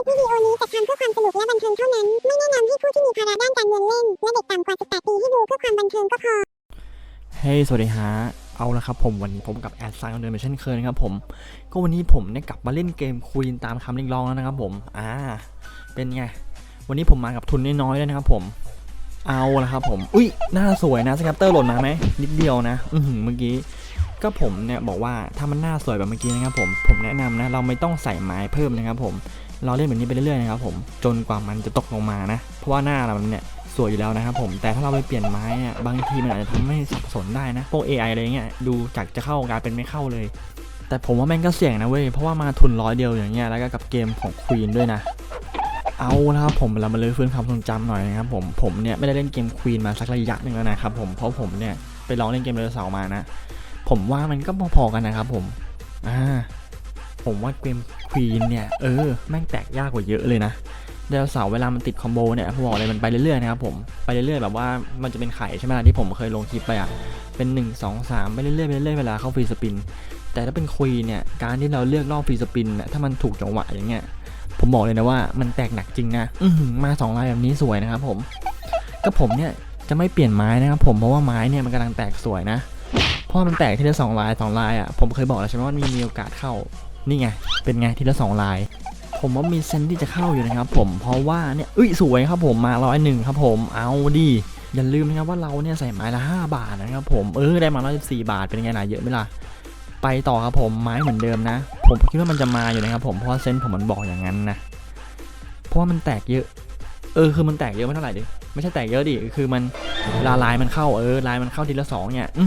ลิปวิดีโอนี้จัดทำเพื่อความสนุกและบันเทิงเท่านั้น ไม่แนะนำให้ผู้ที่มีภาระด้านการเงินเล่น และเด็กต่ำกว่า 18 ปีให้ดูเพื่อความบันเทิงก็พอ เฮ้ยสวัสดีฮะ เอาละครับผมวันนี้ผมกับแอดซังเดินมาเช่นเคยนะครับผม ก็วันนี้ผมเนี่ยกลับมาเล่นเกมคุยตามคำเรียกร้องแล้วนะครับผม อ่า เป็นไง วันนี้ผมมากับทุนน้อยๆเลยนะครับผม เอาละครับผม อุ้ยหน้าสวยนะสครับเตอร์หล่นมาไหมนิดเดียวนะ อือหือเมื่อกี้ก็ผมเนี่ยบอกว่าถ้ามันหน้าสวยแบบเมื่อกี้นะครับผมผมแนะนำนะเราไม่ต้องใส่ไม้เพิ่มนะครับผม เราเล่นแบบนี้ไปเรื่อยๆนะครับผมจนกว่ามันจะตกลงมานะ เพราะว่าหน้าเราเนี่ยสวยอยู่แล้วนะครับผมแต่ถ้าเราไปเปลี่ยนไม้เนี่ยบางทีมันอาจจะทำให้สับสนได้นะพวก AI อะไรเงี้ยดูจากจะเข้ากลายเป็นไม่เข้าเลย แต่ผมว่าแม่งก็เสี่ยงนะเว้ยเพราะว่ามาทุนร้อยเดียวอย่างเงี้ยแล้วก็กับเกมของควีนด้วยนะเอาละครับผมเรามาเลยฟื้นความทรงจำหน่อยนะครับผมผมเนี่ยไม่ได้เล่นเกมควีนมาสักระยะหนึ่งแล้วนะครับผมเพราะผมเนี่ยไปลองเล่นเกมเรือเสาร์มานะ ผมว่ามันก็พอๆกันนะครับผมอ่า ผมว่าเกมควีนเนี่ย เออ แม่งแตกยากกว่าเยอะเลยนะเดลเสาเวลามันติดคอมโบเนี่ยผมบอกเลยมันไปเรื่อยๆนะครับผมไปเรื่อยๆแบบว่ามันจะเป็นไข่ใช่ไหมที่ผมเคยลงคลิปไปอะเป็น 1 2 3 ไปเรื่อยๆไปเรื่อยๆเวลาเข้าฟรีสปิน แต่ถ้าเป็นควีนเนี่ยการที่เราเลือกรอบฟรีสปินน่ะถ้ามันถูกจังหวะอย่างเงี้ยผมบอกเลยนะว่ามันแตกหนักจริงนะอืมาสองลายแบบนี้สวยนะครับผมก็ผมเนี่ยจะไม่เปลี่ยนไม้นะครับผมเพราะว่าไม้เนี่ยมันกำลังแตกสวยนะเพราะมันแตกทีละสองลายสองลายอะผมเคยบอกแล้วใช่ไหมว่ามีมีโอกาสเข้า นี่ไง เป็นไงทีละสองลาย ผมว่ามีเซนที่จะเข้าอยู่นะครับ ผมเพราะว่าเนี่ยเอ้ยสวยครับผมมาร้อยหนึ่งครับผมเอาดิอย่าลืมนะครับว่าเราเนี่ยใส่ไม้ละ 5 บาทนะครับผมเออได้มา114บาทเป็นไงล่ะเยอะไหมล่ะไปต่อครับผมไม้เหมือนเดิมนะ ผมคิดว่ามันจะมาอยู่นะครับผมเพราะเซนผมมันบอกอย่างนั้นนะเพราะว่ามันแตกเยอะ เออคือมันแตกเยอะไม่เท่าไหร่ดิไม่ใช่แตกเยอะดิคือมันเวลาลายมันเข้าเออลายมันเข้าทีละสองเนี่ยอื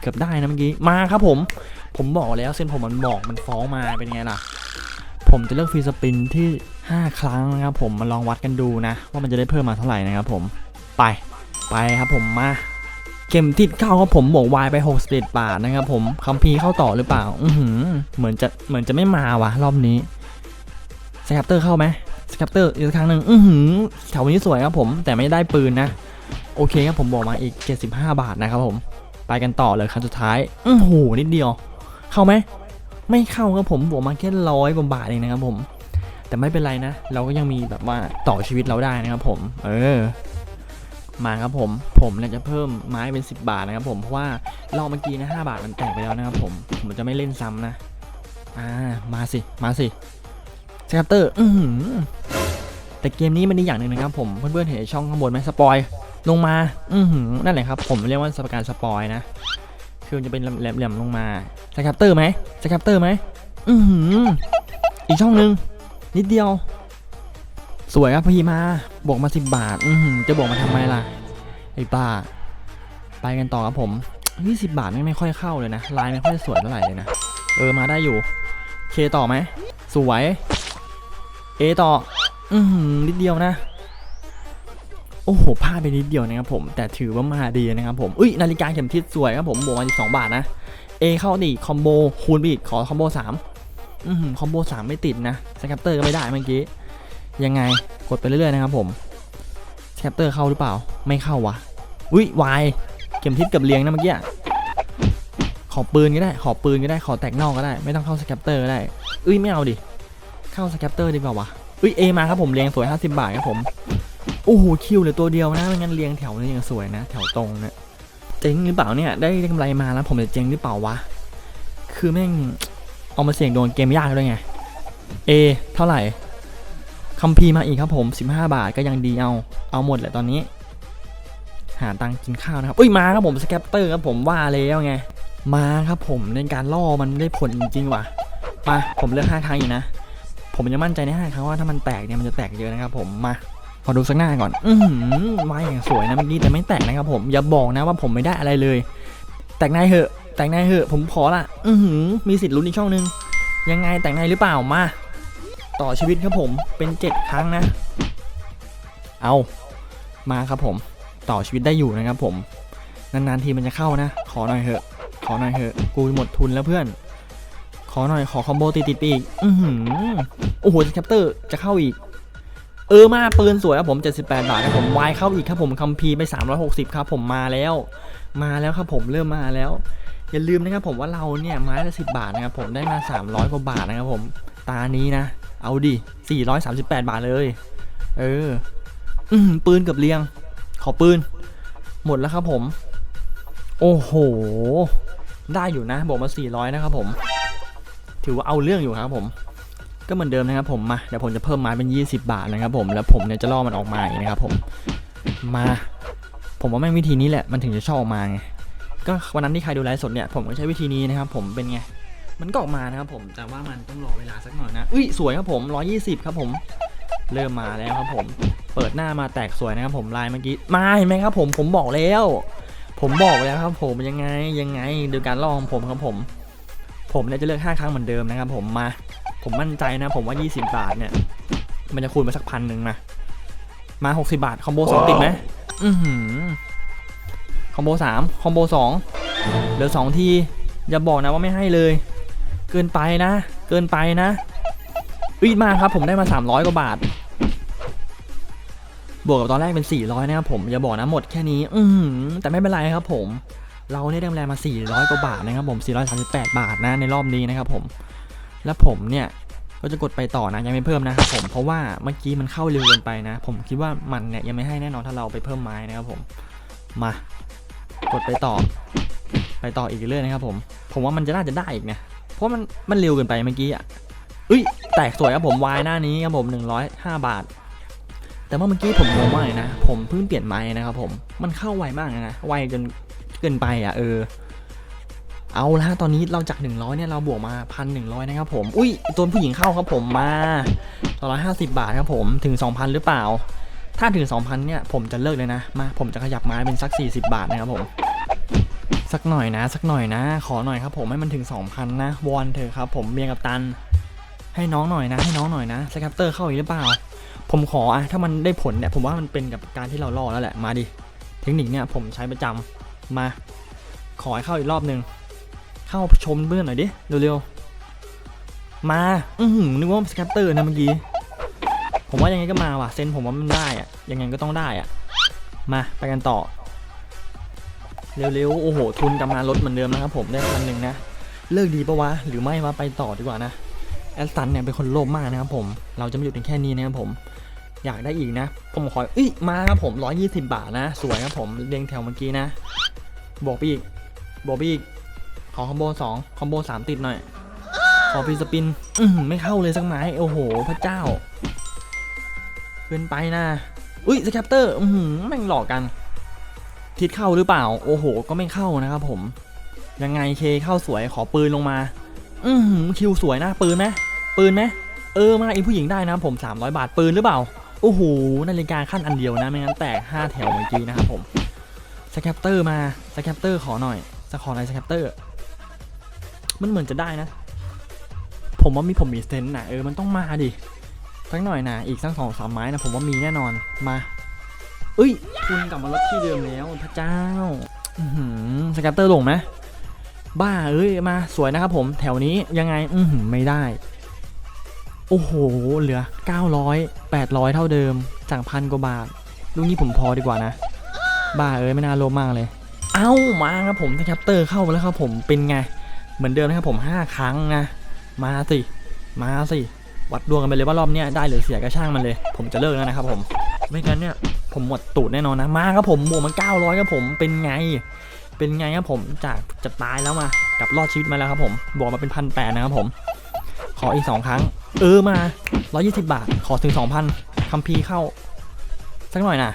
เกือบได้นะเมื่อกี้มาครับผม ผมบอกแล้วเส้นผมมันบอกมันฟ้องมาเป็นไงล่ะ ผมจะเลือกฟรีสปินที่ 5 ครั้งนะครับผมมาลองวัดกันดูนะ ว่ามันจะได้เพิ่มมาเท่าไหร่นะครับผมไปไปครับผมมาเข็มทิศเข้าครับผมบวกวายไป6 1บาทนะครับผมคัมพีเข้าต่อหรือเปล่า อือหือเหมือนจะเหมือนจะไม่มาวะรอบนี้สแคปเตอร์เข้าไหมสแคปเตอร์อีกครั้งหนึ่งอือหือแถวนี้สวยครับผมแต่ไม่ได้ปืนนะ โอเคครับผมบอกมาอีก 75 บาทนะครับผม ไปกันต่อเลยครั้งสุดท้าย อือหูนิดเดียว เข้าไหมไม่เข้าครับผมบวกมาแค่ร้อยกว่าบาทเองนะครับผม แต่ไม่เป็นไรนะ เราก็ยังมีแบบว่าต่อชีวิตเราได้นะครับผม เออ มาครับผม ผมเนี่ยจะเพิ่มไม้เป็น 10 บาทนะครับผมเพราะว่าเราเมื่อกี้นะ5บาทมันแตกไปแล้วนะครับผม ผมจะไม่เล่นซ้ำนะ อ่า มาสิ มาสิสแคปเตอร์ อืแต่เกมนี้มันดีอย่างหนึ่งนะครับผม เพื่อนๆเห็นช่องข้างบนไหมสปอย ลงมา อืนั่นแหละครับ ผมเรียกว่าสปการสปอยนะ คือจะเป็นแหลมๆลงมาสแคปเตอร์ไหมสแคปเตอร์ไหมอือหืออีกช่องหนึ่งนิดเดียว สวยครับพี่มาบวกมาสิบบาท อือหือจะบวกมาทำไมล่ะไอ้บ้า ไปกันต่อครับผมยี่สิบบาทไม่ไม่ค่อยเข้าเลยนะลายไม่ค่อยสวยเท่าไหร่เลยนะเออมาได้อยู่เคต่อไหมสวยเอต่อ อือหือนิดเดียวนะ โอ้โหพลาดไปนิดเดียวนะครับผม แต่ถือว่ามาดีนะครับผมอุ้ยนาฬิกาเข็มทิศสวยครับผมบวกมา12บาทนะเอเข้าดิคอมโบคูณไปอีกขอคอมโบสามอือหือคอมโบสามไม่ติดนะสแคปเตอร์ก็ไม่ได้เมื่อกี้ยังไงกดไปเรื่อยๆนะครับผมสแคปเตอร์เข้าหรือเปล่าไม่เข้าวะอุ้ยวายเข็มทิศกับเลียงนะเมื่อกี้ขอปืนก็ได้ ขอปืนก็ได้ ขอแตกนอกก็ได้ ไม่ต้องเข้าสแคปเตอร์ก็ได้เอ้ยไม่เอาดิ เข้าสแคปเตอร์ดีกว่าวะเอ้ยเอมาครับผมเลียงสวย 50 บาทครับผม โอ้โหคิวเหลือตัวเดียวนะไม่งั้นเรียงแถวนี้ยังสวยนะ แถวตรงเนี่ยเจ๊งหรือเปล่าเนี่ยได้กำไรมาแล้วผมจะเจ๊งหรือเปล่าวะคือแม่งเอามาเสี่ยงโดนเกมยากด้วยไง A เท่าไหร่คัมพีมาอีกครับผม 15 บาทก็ยังดีเอา เอาหมดแหละตอนนี้ หาตังค์กินข้าวนะครับอุ้ยมาครับผมสแคปเตอร์ครับผมว่าแล้วไง มาครับผมในการล่อมันได้ผลจริงว่ะมาผมเลือก5ครั้งอยู่นะ ผมยังมั่นใจใน5ครั้งว่าถ้ามันแตกเนี่ยมันจะแตกเยอะนะครับผมมา ขอดูสักหน้าก่อน อือหือมาอย่างสวยนะเมื่อกี้แต่ไม่แตกนะครับผม อย่าบอกนะว่าผมไม่ได้อะไรเลย แตกในเหอะ แตกในเหอะ ผมขอละ อือหือมีสิทธิ์ลุ้นอีกช่องนึง ยังไงแตกในหรือเปล่า มา ต่อชีวิตครับผม เป็นเจ็ดครั้งนะ เอา มาครับผม ต่อชีวิตได้อยู่นะครับผม นานๆทีมันจะเข้านะ ขอหน่อยเหอะ ขอหน่อยเหอะ กูหมดทุนแล้วเพื่อน ขอหน่อย ขอคอมโบติดๆไปอีก อือหือโอ้โหแคปเตอร์จะเข้าอีก เออมาปืนสวยครับผม 78 บาทครับผมวายเข้าอีกครับผมคัมพีร์ไป 360 ครับผมมาแล้ว มาแล้วครับผมเริ่มมาแล้ว อย่าลืมนะครับผมว่าเราเนี่ยไม้ละ10 บาทนะครับผมได้มา 300 กว่าบาทนะครับผม ตานี้นะ เอาดิ 438 บาทเลย เอออืมปืนเกับเรียง ขอปืน หมดแล้วครับผม โอ้โห ได้อยู่นะบอกมา 400 นะครับผม ถือว่าเอาเรื่องอยู่ครับผม ก็เหมือนเดิมนะครับผมมาเดี๋ยวผมจะเพิ่มไม้เป็น 20 บาทนะครับผมแล้วผมเนี่ยจะล่อมันออกมาอย่างนี้นะครับผมมา ผมว่าแม่งวิธีนี้แหละมันถึงจะชอบออกมาไงก็วันนั้นที่ใครดูไลฟ์สดเนี่ยผมก็ใช้วิธีนี้นะครับผมเป็นไงมันก็ออกมานะครับผมแต่ว่ามันต้องรอเวลาสักหน่อยนะอุ้ยสวยครับผม 120 ครับผม เริ่มมาแล้วครับผม เปิดหน้ามาแตกสวยนะครับผมลายเมื่อกี้มาเห็นไหมครับผมผมบอกแล้ว ผมบอกแล้วครับผมยังไงยังไงดูการล่อของผมครับผม ผมเนี่ยจะเลือก5ครั้งเหมือนเดิมนะครับผมมา ผมมั่นใจนะ ผมว่า 20 บาทเนี่ย มันจะคูณมาสักพันหนึ่งนะ มา 60 บาท คอมโบสองติดไหมอือหือคอมโบสามคอมโบสองเหลือสองที อย่าบอกนะว่าไม่ให้เลย เกินไปนะ เกินไปนะอุ้ยมาครับ ผมได้มา 300 กว่าบาท บวกกับตอนแรกเป็น 400 นะครับผม อย่าบอกนะหมดแค่นี้ อือหือแต่ไม่เป็นไรครับผม เราเนี่ยได้กำไรมา 400 กว่าบาทนะครับผม 438 บาทนะในรอบนี้นะครับผม แล้วผมเนี่ยก็จะกดไปต่อนะยังไม่เพิ่มนะครับผมเพราะว่าเมื่อกี้มันเข้าเร็วเกินไปนะ ผมคิดว่ามันเนี่ยยังไม่ให้แน่นอนถ้าเราไปเพิ่มไม้นะครับผมมากดไปต่อ ไปต่ออีกเรื่อยนะครับผมผมว่ามันจะน่าจะได้อีกเนะเพราะมันมันเร็วเกินไปเมื่อกี้อะอุ้ยแตกสวยครับผมวายหน้านี้ครับผม105 บาท แต่ว่าเมื่อกี้ผมงงมากเลยนะ ผมเพิ่งเปลี่ยนไม้นะครับผมมันเข้าไวมากนะไวจนเกินไปอะเออ เอาละตอนนี้เราจาก 100เนี่ยเราบวกมาพันหนึ่งนะครับผม อุ้ยตัวผู้หญิงเข้าครับผมมา250 บาทครับผมถึง 2,000 หรือเปล่า ถ้าถึง 2,000เนี่ยผมจะเลิกเลยนะ มาผมจะขยับไม้เป็นสัก 40 บาทนะครับผม สักหน่อยนะ สักหน่อยนะ ขอหน่อยครับผมให้มันถึง 2,000 นะวอนเถอะครับผมเมียกับตัน ให้น้องหน่อยนะ ให้น้องหน่อยนะสแคปเตอร์เข้าอีกหรือเปล่า ผมขออะถ้ามันได้ผลเนี่ยผมว่ามันเป็นกับการที่เราล่อแล้วแหละมาดิเทคนิคเนี่ยผมใช้ประจำมา ขอให้เข้าอีกรอบหนึ่ง เข้าชมเพื่อนหน่อยดิเร็วๆมาอือหือนึกว่าสแคปเตอร์นะเมื่อกี้ผมว่ายังไงก็มาว่ะเซนผมว่ามันได้อะยังไงก็ต้องได้อะมาไปกันต่อ เร็วๆโอ้โห ทุนกลังลดเหมือนเดิมนะครับผมได้พันหนึ่งนะเลิกดีปะวะหรือไม่วะไปต่อดีกว่านะแอดสันเนี่ยเป็นคนโลภมากนะครับผมเราจะไม่หยุดเพียงแค่นี้นะครับผมอยากได้อีกนะ ผมขอเอ้ยมาครับผม 120 บาทนะ สวยครับผมเรียงแถวเมื่อกี้นะบวกไปอีกบวกไปอีก ขอคอมโบ2คอมโบ3ติดหน่อย ขอพีสปิน อือหือไม่เข้าเลยสักไม้ โอ้โห พระเจ้า เกินไปนะ อุ้ยสแคปเตอร์ อือหือแม่งหลอกกัน ทิศเข้าหรือเปล่า โอ้โห ก็ไม่เข้านะครับผม ยังไงเคเข้าสวยขอปืนลงมา อือหือคิวสวยนะ ปืนไหมปืนไหมเออมาอีผู้หญิงได้นะผม 300 บาทปืนหรือเปล่า โอ้โหนาฬิกาขั้นอันเดียวนะ ไม่งั้นแตก 5 แถวเมื่อกี้นะครับผมสแคปเตอร์มาสแคปเตอร์ขอหน่อยจะขออะไรสแคปเตอร์ มันเหมือนจะได้นะ ผมว่ามีผมมีเซนนะเออมันต้องมาดิสักหน่อยนะอีกสักสองสามไม้นะผมว่ามีแน่นอนมาเอ้ย คุณกลับมาลดที่เดิมแล้วพระเจ้าสแคปเตอร์ลงไหมบ้าเอ้ยมาสวยนะครับผมแถวนี้ยังไง อืไม่ได้ โอ้โห เหลือ 900 800 เท่าเดิมจากพันกว่าบาทลูกนี้ผมพอดีกว่านะ บ้าเอ้ยไม่น่าโลภมากเลย เอ้ามาครับผมสแคปเตอร์เข้ามาแล้วครับผมเป็นไง เหมือนเดิมนะครับผม 5 ครั้งนะมาสิมาสิวัดดวงกันไปเลยว่ารอบนี้ได้หรือเสียก็ช่างมันเลย ผมจะเลิกแล้วนะครับผมไม่งั้นเนี่ยผมหมดตูดแน่นอนนะมาครับผมบวกมัน900ครับผมเป็นไง เป็นไงครับผมจากจะตายแล้วมากับรอดชีวิตมาแล้วครับผมบวกมาเป็นพันแปดนะครับผมขออีก 2 ครั้ง เออมา 120 บาท ขอถึง 2,000คัมพีเข้า สักหน่อยนะ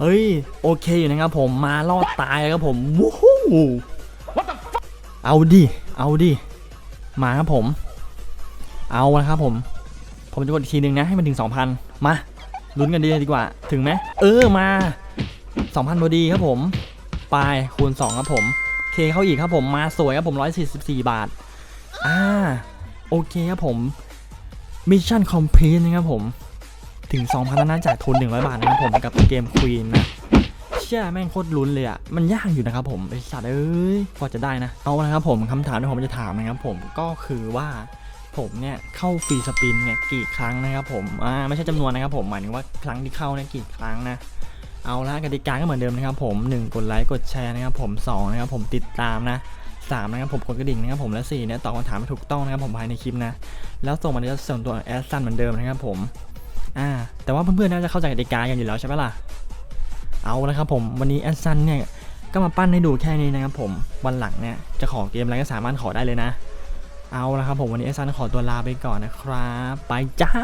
เฮ้ย โอเคอยู่นะครับผมมารอดตายครับผมวู้ เอาดิ เอาดิ มาครับผม เอาละครับผม ผมจะกดอีกทีหนึ่งนะ ให้มันถึง 2,000 มา ลุ้นกันดีดีกว่า ถึงไหม เออ มา 2,000พอดีครับผม ปลายคูณ 2 ครับผม เคเข้าอีกครับผม มาสวยครับผม 144 บาท อ่า โอเคครับผม มิชชั่นคอมพลีทนะครับผม ถึง 2,000แล้วนะจ่ายทุน 100 บาทนะครับผม กับเกมควีนนะ เชื่อแม่งโคตรลุ้นเลยอะ่ะ มันยากอยู่นะครับผมไอสัตว์เอ้ยกว่าจะได้นะ เอาละครับผมคำถามที่ผมจะถามนะครับผมก็คือว่าผมเนี่ยเข้าฟรีสปินเนี่ยกี่ครั้งนะครับผมอ่าไม่ใช่จำนวนนะครับผมหมายถึงว่าครั้งที่เข้าเนี่ยกี่ครั้งนะเอาละกติกาก็เหมือนเดิมนะครับผม 1 กดไลค์กดแชร์นะครับผม2นะครับผมติดตามนะ3นะครับผมกดกระดิ่งนะครับผมและ4เนี่ยตอบคำถามให้ถูกต้องนะครับผมภายในคลิปนะแล้วส่งมาในส่วนตัวแอดซันเหมือนเดิมนะครับผมอ่าแต่ว่าเพื่อนๆน่าจะเข้าใจกติกากันอยู่แล้วใช่ไหมล่ะ เอาละครับผมวันนี้แอดซันเนี่ยก็มาปั้นให้ดูแค่นี้นะครับผมวันหลังเนี่ยจะขอเกมอะไรก็สามารถขอได้เลยนะ เอาละครับผมวันนี้แอดซันขอตัวลาไปก่อนนะครับ ไปจ้า